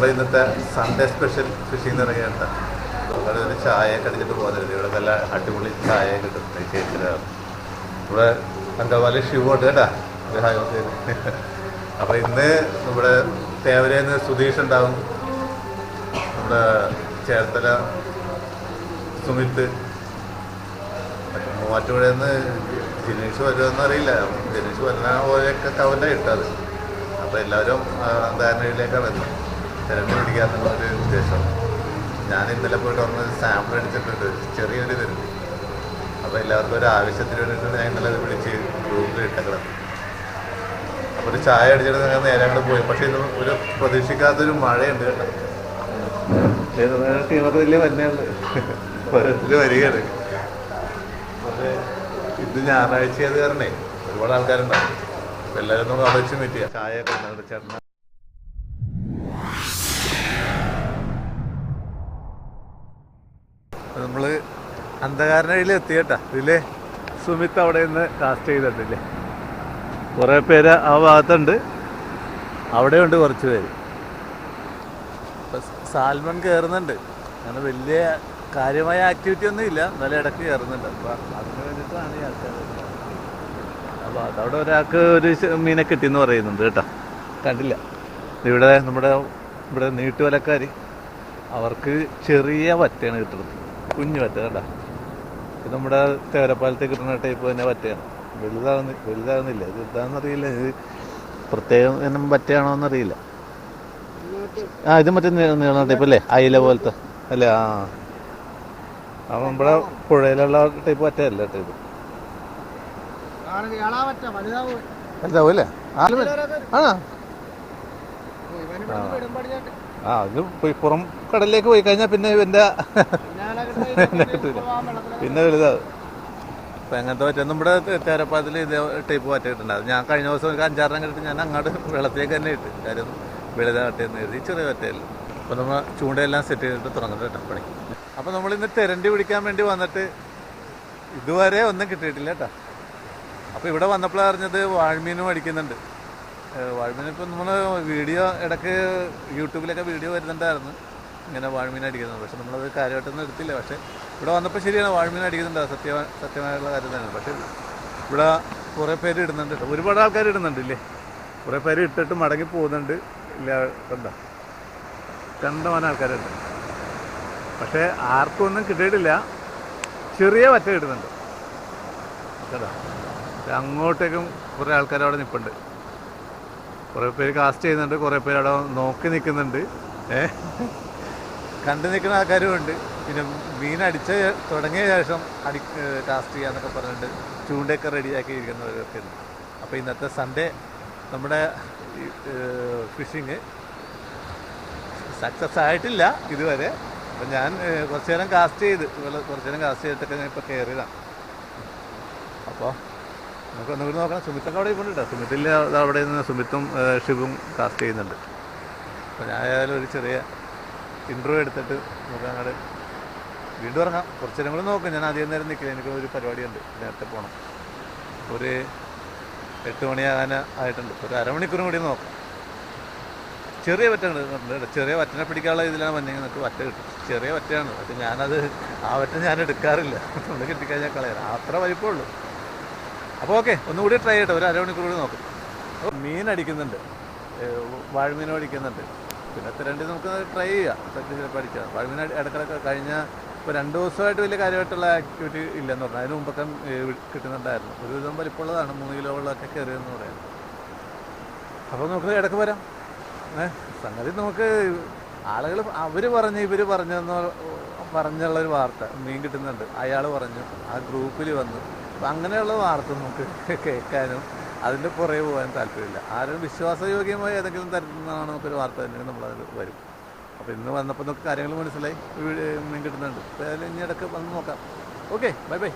നമ്മുടെ ഇന്നത്തെ Sunday special phishing പറയുന്നത് ഇവിടെ ഒരു ചായ കടിച്ചിട്ട് പോകുന്നത് ഇവിടെ നല്ല അടിപൊളി ചായ കിട്ടും. ചേച്ചിയിലാണ് ഇവിടെ അങ്കമാലി ഷിവോട്ട് കേട്ടാ. ഒരു ഹായ് ഒക്കെ ചെയ്ത്. അപ്പൊ ഇന്ന് ഇവിടെ തേവരേന്ന് സുധീഷ് ഉണ്ടാവും. നമ്മുടെ ചേർത്തല സുമിത്ത്. മൂവാറ്റുപുഴയിൽ നിന്ന് ജിനീഷ് വരുമെന്ന് അറിയില്ല. ജിനീഷ് വരുന്ന പോലെയൊക്കെ കവല ഇട്ടത് അപ്പോൾ എല്ലാവരും ധാരണയിലേക്കാണ് വരുന്നത്. തിരഞ്ഞു എന്നുള്ളൊരു ഉദ്ദേശം. ഞാൻ ഇന്നലെ പോയിട്ട് വന്ന് സാമ്പിൾ അടിച്ചിട്ടുണ്ട്. ചെറിയൊരു ഇതുണ്ട് അപ്പോൾ എല്ലാവർക്കും ഒരു ആവശ്യത്തിന് വേണ്ടിയിട്ടാണ് ഞാൻ ഇന്നലെ വിളിച്ച് ഗ്രൂപ്പിൽ ഇട്ടക്കളത് അപ്പോൾ ഒരു ചായ അടിച്ചിട്ട് ഞങ്ങൾ നേരെ അങ്ങോട്ട് പോയി. പക്ഷേ ഇത് ഒരു പ്രതീക്ഷിക്കാത്തൊരു മഴയുണ്ട് കേട്ടോ. വലിയ മഞ്ഞുണ്ട് ഓരോരുത്തർ വരികയാണ്. പക്ഷേ ഇത് ഞായറാഴ്ച കാരണേ ഒരുപാട് ആൾക്കാരുണ്ടാവും. എല്ലാവരും നമ്മൾ വെച്ച് മീറ്റ് ചെയ്യാം. ചായ ഒക്കെ ഉണ്ട് ചേട്ടൻ നമ്മൾ അന്ധകാരനയിൽ എത്തി കേട്ടാ ഇതിൽ സുമിത്ത് അവിടെ നിന്ന് കാസ്റ്റ് ചെയ്തിട്ടില്ലേ. കുറേ പേര് ആ ഭാഗത്തുണ്ട്. അവിടെയുണ്ട് കുറച്ച് പേര്. സാൽമൺ കയറുന്നുണ്ട് അങ്ങനെ വലിയ കാര്യമായ ആക്ടിവിറ്റി ഒന്നും ഇല്ല. എന്നാലും ഇടയ്ക്ക് കയറുന്നുണ്ട് അപ്പൊ അതിന് വേണ്ടിയിട്ടാണ് ഈ ആൾക്കാർ അപ്പോൾ അതവിടെ ഒരാൾക്ക് ഒരു മീനെ കിട്ടിയെന്ന് പറയുന്നുണ്ട് കേട്ടോ. കണ്ടില്ല. ഇവിടെ നമ്മുടെ ഇവിടെ നീട്ടുവലക്കാർ അവർക്ക് ചെറിയ വറ്റയാണ് കിട്ടുന്നത്. കുഞ്ഞു വറ്റ കണ്ട. ഇത് നമ്മുടെ തേവരപ്പാലത്ത് കിട്ടുന്ന ടൈപ്പ് തന്നെ വറ്റയാണ് വലുതാകുന്ന വലുതാകുന്നില്ല ഇത് എന്താണെന്നറിയില്ല ഇത് പ്രത്യേകം എന്നും വറ്റയാണോ എന്നറിയില്ല. ആ ഇത് മറ്റേ നീളുന്ന നീള ടൈപ്പ് അല്ലേ? അയില പോലത്തെ. അല്ലേ? ആ. അപ്പം നമ്മുടെ പുഴയിലുള്ള ടൈപ്പ് വറ്റയല്ല ടൈപ്പ്. വലുതാവും അല്ലേ ആ ഇത് പുറം കടലിലേക്ക് പോയി കഴിഞ്ഞാൽ പിന്നെ പിന്നെ വലുതാവും അപ്പൊ അങ്ങനത്തെ പറ്റും? നമ്മുടെ തേരപ്പാത്തിൽ ഇതേ ടൈപ്പ് പറ്റ ഞാൻ കഴിഞ്ഞ ദിവസം ഒരു അഞ്ചാറെണ്ണം കിട്ടി ഞാൻ അങ്ങോട്ട് വെള്ളത്തിലേക്ക് തന്നെ ഇട്ട്. കാര്യം വലുതാകട്ടെ എന്ന് എഴുതി ചെറിയ പറ്റയല്ല അപ്പോൾ നമ്മൾ ചൂണ്ടയെല്ലാം സെറ്റ് ചെയ്തിട്ട് തുടങ്ങുന്നത് പണി. അപ്പോൾ നമ്മൾ ഇന്ന് തെരണ്ടി പിടിക്കാൻ വേണ്ടി വന്നിട്ട് ഇതുവരെ ഒന്നും കിട്ടിയിട്ടില്ല കേട്ടോ. അപ്പോൾ ഇവിടെ വന്നപ്പോൾ അറിഞ്ഞത് വാഴ്മീനും അടിക്കുന്നുണ്ട്. വാഴ്മീൻ ഇപ്പം നമ്മൾ വീഡിയോ ഇടയ്ക്ക് യൂട്യൂബിലൊക്കെ വീഡിയോ വരുന്നുണ്ടായിരുന്നു. ഇങ്ങനെ വാഴ്മീൻ അടിക്കുന്നത് പക്ഷെ നമ്മളത് കാര്യമായിട്ടൊന്നും എടുത്തില്ല. പക്ഷേ ഇവിടെ വന്നപ്പോൾ ശരിയാണ് വാഴ്മീൻ അടിക്കുന്നുണ്ട്. സത്യ സത്യമായുള്ള കാര്യം തന്നെയാണ്. പക്ഷേ ഇവിടെ കുറേ പേര് ഇടുന്നുണ്ട്. ഒരുപാട് ആൾക്കാർ ഇടുന്നുണ്ട് ഇല്ലേ കുറേ പേര് ഇട്ടിട്ട് മടങ്ങി പോകുന്നുണ്ട്. ഇല്ല കണ്ടോ? കണ്ടമാനം ആൾക്കാരുണ്ട്. പക്ഷേ ആർക്കും ഒന്നും കിട്ടിയിട്ടില്ല. ചെറിയ വറ്റ കിട്ടുന്നുണ്ട് കേട്ടോ? അങ്ങോട്ടേക്കും കുറേ ആൾക്കാർ അവിടെ നിൽപ്പുണ്ട് കുറേ പേര് കാസ്റ്റ് ചെയ്യുന്നുണ്ട്. കുറേ പേര് അവിടെ നോക്കി നിൽക്കുന്നുണ്ട്. ഏ? കണ്ടു നിൽക്കുന്ന ആൾക്കാരും ഉണ്ട്. പിന്നെ മീൻ അടിച്ച തുടങ്ങിയ ശേഷം അടി കാസ്റ്റ് ചെയ്യാന്നൊക്കെ പറഞ്ഞിട്ട് ചൂണ്ടയൊക്കെ റെഡിയാക്കി ഇരിക്കുന്നവരൊക്കെ ഉണ്ട്. അപ്പോൾ ഇന്നത്തെ സൺഡേ നമ്മുടെ ഫിഷിങ് സക്സസ് ആയിട്ടില്ല ഇതുവരെ. അപ്പം ഞാൻ കുറച്ച് നേരം കാസ്റ്റ് ചെയ്ത് കുറച്ച് നേരം കാസ്റ്റ് ചെയ്തിട്ടൊക്കെ ഞാൻ ഇപ്പോൾ കയറിയതാണ് അപ്പോൾ നമുക്ക് ഒന്നുകൂടി നോക്കണം സുമിത്തൊക്കെ അവിടെ ഇരിപ്പുണ്ട്? കേട്ടോ സുമിത്തിൽ അവിടെ നിന്ന് സുമിത്തും ഷിബും കാസ്റ്റ് ചെയ്യുന്നുണ്ട്. അപ്പോൾ ഞാൻ ഏതായാലും ഒരു ചെറിയ ഇന്റർവ്യൂ എടുത്തിട്ട് നമുക്ക് അങ്ങോട്ട് വീണ്ടും ഇറങ്ങാം. കുറച്ച് നേരം കൂടെ നോക്കാം. ഞാൻ ആദ്യം നേരം നിൽക്കില്ല എനിക്ക് ഒരു പരിപാടിയുണ്ട്. നേരത്തെ പോകണം ഒരു എട്ട് മണിയാകാൻ ആയിട്ടുണ്ട്. ഒരു അരമണിക്കൂറും കൂടി നോക്കാം. ചെറിയ വറ്റാണ് പറഞ്ഞത് ചെറിയ വറ്റനെ പിടിക്കാനുള്ള ഇതിലാണ് വന്നെങ്കിൽ നമുക്ക് വറ്റ കിട്ടും. ചെറിയ വറ്റയാണ്. പക്ഷെ ഞാനത് ആ വറ്റ ഞാൻ എടുക്കാറില്ല. നമ്മൾ കിട്ടിക്കഴിഞ്ഞാൽ കളയാം. അത്ര വലിപ്പമുള്ളൂ. അപ്പോൾ ഓക്കെ. ഒന്നുകൂടി ട്രൈ ചെയ്യട്ടെ. ഒരു അരമണിക്കൂർ കൂടി നോക്കും. മീൻ അടിക്കുന്നുണ്ട്. വാഴമീനും അടിക്കുന്നുണ്ട്. പിന്നെ തിരണ്ടി നമുക്ക് ട്രൈ ചെയ്യാം. സത്യം പഠിക്കാം വാഴമീൻ ഇടക്കിടക്ക് കഴിഞ്ഞ ഇപ്പോൾ രണ്ട് ദിവസമായിട്ട് വലിയ കാര്യമായിട്ടുള്ള ആക്ടിവിറ്റി ഇല്ലെന്ന് പറഞ്ഞു അതിന് മുമ്പൊക്കെ കിട്ടുന്നുണ്ടായിരുന്നു. ഒരു വിധം വലിപ്പമുള്ളതാണ്. മൂന്ന് കിലോകളൊക്കെ കയറിയെന്ന് പറയാം. അപ്പോൾ നമുക്ക് ഇടയ്ക്ക് വരാം. ഏ സംഗതി നമുക്ക് ആളുകൾ അവർ പറഞ്ഞ് ഇവർ പറഞ്ഞെന്ന് പറഞ്ഞുള്ള ഒരു വാർത്ത മീൻ കിട്ടുന്നുണ്ട്. അയാൾ പറഞ്ഞു. ആ ഗ്രൂപ്പിൽ വന്നു. അപ്പം അങ്ങനെയുള്ള വാർത്ത നമുക്ക് കേൾക്കാനും അതിന്റെ പുറകെ പോകാൻ താല്പര്യമില്ല. ആരും വിശ്വാസയോഗ്യമായ ഏതെങ്കിലും തരത്തിൽ നിന്നാണ് നമുക്കൊരു വാർത്ത തന്നെ നമ്മളത് വരും. അപ്പോൾ ഇന്ന് വന്നപ്പോൾ നമുക്ക് കാര്യങ്ങൾ മനസ്സിലായി. കിട്ടുന്നുണ്ട്. അപ്പോൾ അതിൽ ഇനി ഇടയ്ക്ക് വന്ന് നോക്കാം. Okay bye bye.